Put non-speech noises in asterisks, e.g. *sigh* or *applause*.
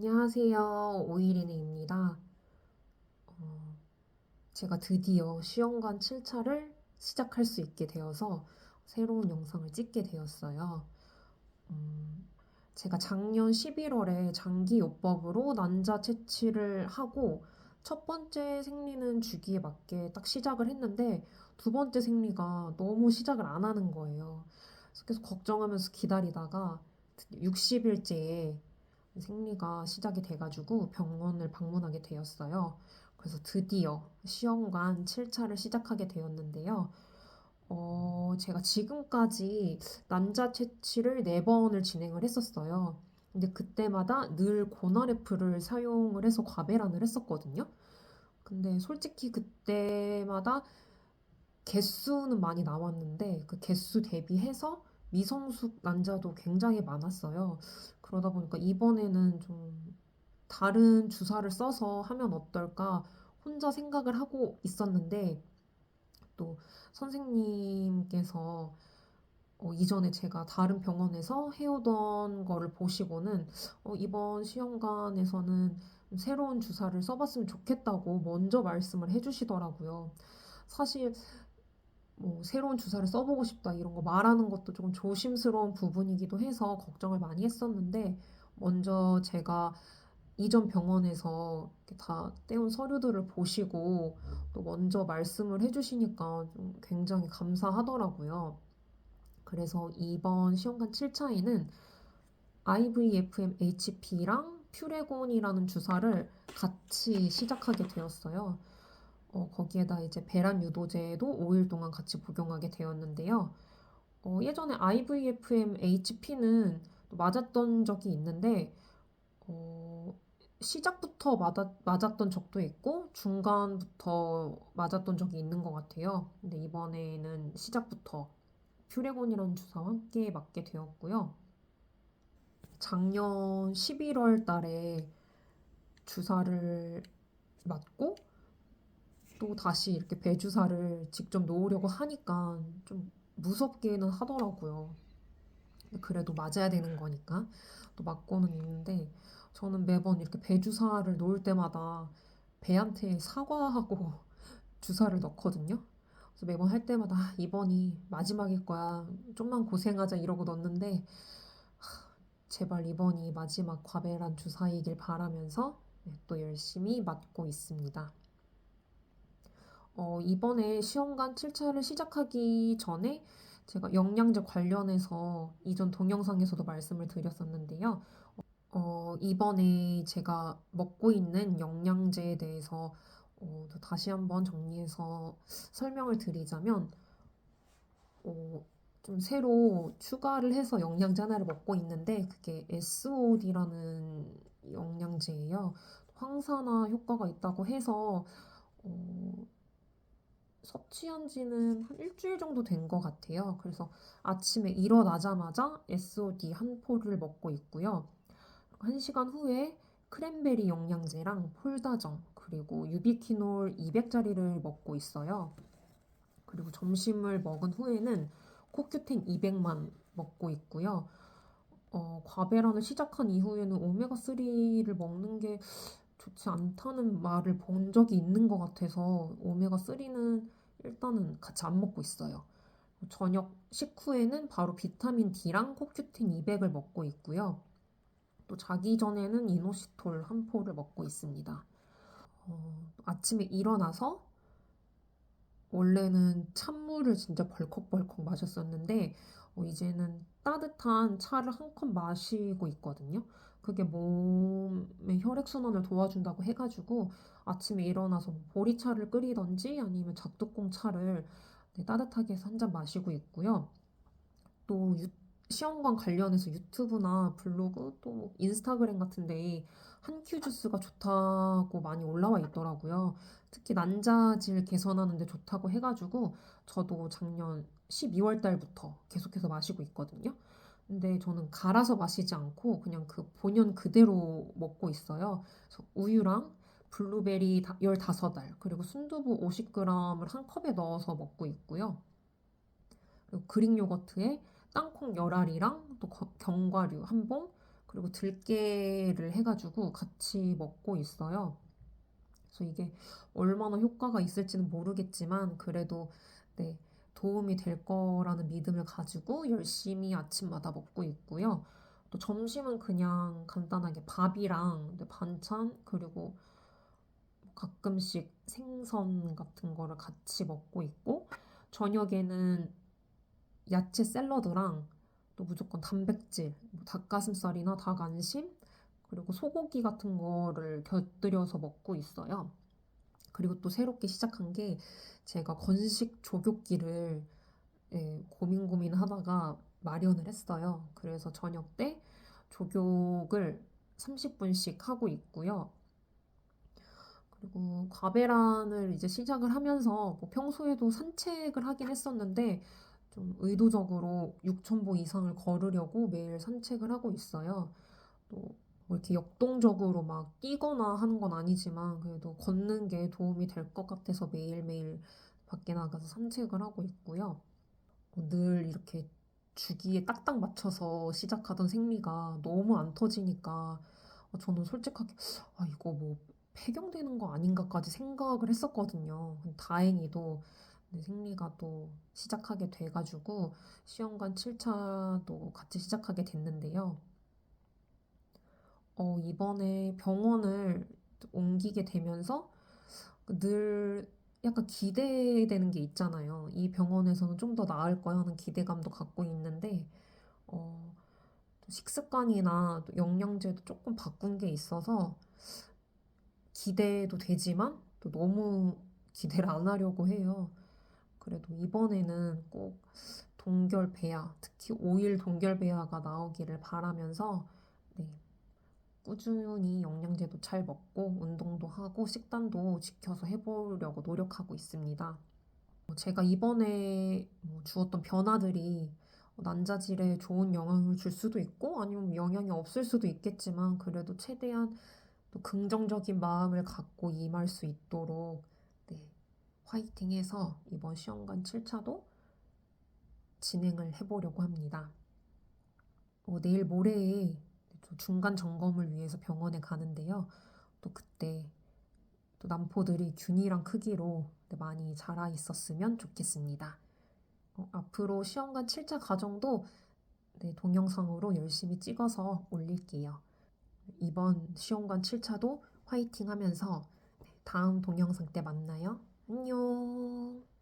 안녕하세요. 오이리네입니다. 어, 제가 드디어 시험관 7차를 시작할 수 있게 되어서 새로운 영상을 찍게 되었어요. 음, 제가 작년 11월에 장기요법으로 난자 채취를 하고 첫 번째 생리는 주기에 맞게 딱 시작을 했는데 두 번째 생리가 너무 시작을 안 하는 거예요. 그래서 계속 걱정하면서 기다리다가 60일째에 생리가 시작이 돼가지고 병원을 방문하게 되었어요. 그래서 드디어 시험관 7차를 시작하게 되었는데요. 어, 제가 지금까지 난자 채취를 4번을 진행을 했었어요. 근데 그때마다 늘 고나레프를 사용을 해서 과배란을 했었거든요. 근데 솔직히 그때마다 개수는 많이 나왔는데 그 개수 대비해서 미성숙 난자도 굉장히 많았어요. 그러다 보니까 이번에는 좀 다른 주사를 써서 하면 어떨까 혼자 생각을 하고 있었는데 또 선생님께서 어, 이전에 제가 다른 병원에서 해오던 거를 보시고는 어, 이번 시험관에서는 새로운 주사를 써봤으면 좋겠다고 먼저 말씀을 해주시더라고요. 사실 뭐 새로운 주사를 써보고 싶다 이런 거 말하는 것도 조금 조심스러운 부분이기도 해서 걱정을 많이 했었는데 먼저 제가 이전 병원에서 다 떼온 서류들을 보시고 또 먼저 말씀을 해주시니까 좀 굉장히 감사하더라고요. 그래서 이번 시험관 7차에는 IVFM HP랑 퓨레곤이라는 주사를 같이 시작하게 되었어요. 어, 거기에다 이제 배란 유도제도 5일 동안 같이 복용하게 되었는데요. 어, 예전에 IVFM HP는 맞았던 적이 있는데, 어, 시작부터 맞았, 맞았던 적도 있고, 중간부터 맞았던 적이 있는 것 같아요. 근데 이번에는 시작부터 퓨레곤이라는 주사와 함께 맞게 되었고요. 작년 11월 달에 주사를 맞고, 또 다시 이렇게 배주사를 직접 놓으려고 하니까 좀 무섭기는 하더라고요. 그래도 맞아야 되는 거니까 또 맞고는 있는데 저는 매번 이렇게 배주사를 놓을 때마다 배한테 사과하고 *laughs* 주사를 넣거든요. 그래서 매번 할 때마다 아, 이번이 마지막일 거야. 좀만 고생하자 이러고 넣는데 하, 제발 이번이 마지막 과배란 주사이길 바라면서 네, 또 열심히 맞고 있습니다. 어, 이번에 시험관 7차를 시작하기 전에 제가 영양제 관련해서 이전 동영상에서도 말씀을 드렸었는데요. 어, 이번에 제가 먹고 있는 영양제에 대해서 어, 또 다시 한번 정리해서 설명을 드리자면, 어, 좀 새로 추가를 해서 영양제 하나를 먹고 있는데, 그게 SOD라는 영양제예요. 황산화 효과가 있다고 해서, 어, 섭취한 지는 한 일주일 정도 된 것 같아요. 그래서 아침에 일어나자마자 SOD 한 포를 먹고 있고요. 한 시간 후에 크랜베리 영양제랑 폴다정, 그리고 유비키놀 200짜리를 먹고 있어요. 그리고 점심을 먹은 후에는 코큐텐 200만 먹고 있고요. 어, 과배란을 시작한 이후에는 오메가3를 먹는 게 좋지 않다는 말을 본 적이 있는 것 같아서 오메가3는 일단은 같이 안 먹고 있어요. 저녁 식후에는 바로 비타민 D랑 코큐틴 200을 먹고 있고요. 또 자기 전에는 이노시톨 한 포를 먹고 있습니다. 어, 아침에 일어나서 원래는 찬물을 진짜 벌컥벌컥 마셨었는데 어, 이제는 따뜻한 차를 한 컵 마시고 있거든요. 그게 몸의 혈액순환을 도와준다고 해가지고 아침에 일어나서 뭐 보리차를 끓이던지 아니면 작두콩 차를 네, 따뜻하게 해서 한 잔 마시고 있고요. 또 유, 시험관 관련해서 유튜브나 블로그 또 인스타그램 같은데 한큐 주스가 좋다고 많이 올라와 있더라고요. 특히 난자질 개선하는 데 좋다고 해가지고 저도 작년 12월 달부터 계속해서 마시고 있거든요. 근데 저는 갈아서 마시지 않고 그냥 그 본연 그대로 먹고 있어요. 그래서 우유랑 블루베리 15알, 그리고 순두부 50g을 한 컵에 넣어서 먹고 있고요. 그리고 그릭 요거트에 땅콩 열알이랑 또 견과류 한 봉, 그리고 들깨를 해가지고 같이 먹고 있어요. 그래서 이게 얼마나 효과가 있을지는 모르겠지만 그래도 네, 도움이 될 거라는 믿음을 가지고 열심히 아침마다 먹고 있고요. 또 점심은 그냥 간단하게 밥이랑 네, 반찬 그리고 가끔씩 생선 같은 거를 같이 먹고 있고 저녁에는 야채 샐러드랑 또 무조건 단백질, 뭐 닭가슴살이나 닭 안심 그리고 소고기 같은 거를 곁들여서 먹고 있어요. 그리고 또 새롭게 시작한 게 제가 건식 조교기를 예, 고민 고민 하다가 마련을 했어요. 그래서 저녁 때 조교를 30분씩 하고 있고요. 그리고 과배란을 이제 시작을 하면서 뭐 평소에도 산책을 하긴 했었는데 좀 의도적으로 6,000보 이상을 걸으려고 매일 산책을 하고 있어요. 또 뭐 이렇게 역동적으로 막 뛰거나 하는 건 아니지만 그래도 걷는 게 도움이 될 것 같아서 매일매일 밖에 나가서 산책을 하고 있고요. 어, 늘 이렇게 주기에 딱딱 맞춰서 시작하던 생리가 너무 안 터지니까 어, 저는 솔직하게 아, 이거 뭐 폐경되는 거 아닌가까지 생각을 했었거든요. 다행히도 네, 생리가 또 시작하게 돼가지고 시험관 7차도 같이 시작하게 됐는데요. 어, 이번에 병원을 옮기게 되면서 늘 약간 기대되는 게 있잖아요. 이 병원에서는 좀 더 나을 거야 하는 기대감도 갖고 있는데, 어, 식습관이나 또 영양제도 조금 바꾼 게 있어서 기대도 되지만 또 너무 기대를 안 하려고 해요. 그래도 이번에는 꼭 동결 배아, 특히 오일 동결 배아가 나오기를 바라면서 네, 꾸준히 영양제도 잘 먹고 운동도 하고 식단도 지켜서 해보려고 노력하고 있습니다. 어, 제가 이번에 뭐 주었던 변화들이 난자질에 좋은 영향을 줄 수도 있고 아니면 영향이 없을 수도 있겠지만 그래도 최대한 또 긍정적인 마음을 갖고 임할 수 있도록 네, 화이팅해서 이번 시험관 7차도 진행을 해보려고 합니다. 어, 내일 모레에 또 중간 점검을 위해서 병원에 가는데요. 또 그때 또 남포들이 균이랑 크기로 네, 많이 자라 있었으면 좋겠습니다. 어, 앞으로 시험관 7차 과정도 네, 동영상으로 열심히 찍어서 올릴게요. 이번 시험관 7차도 화이팅 하면서 다음 동영상 때 만나요. 안녕.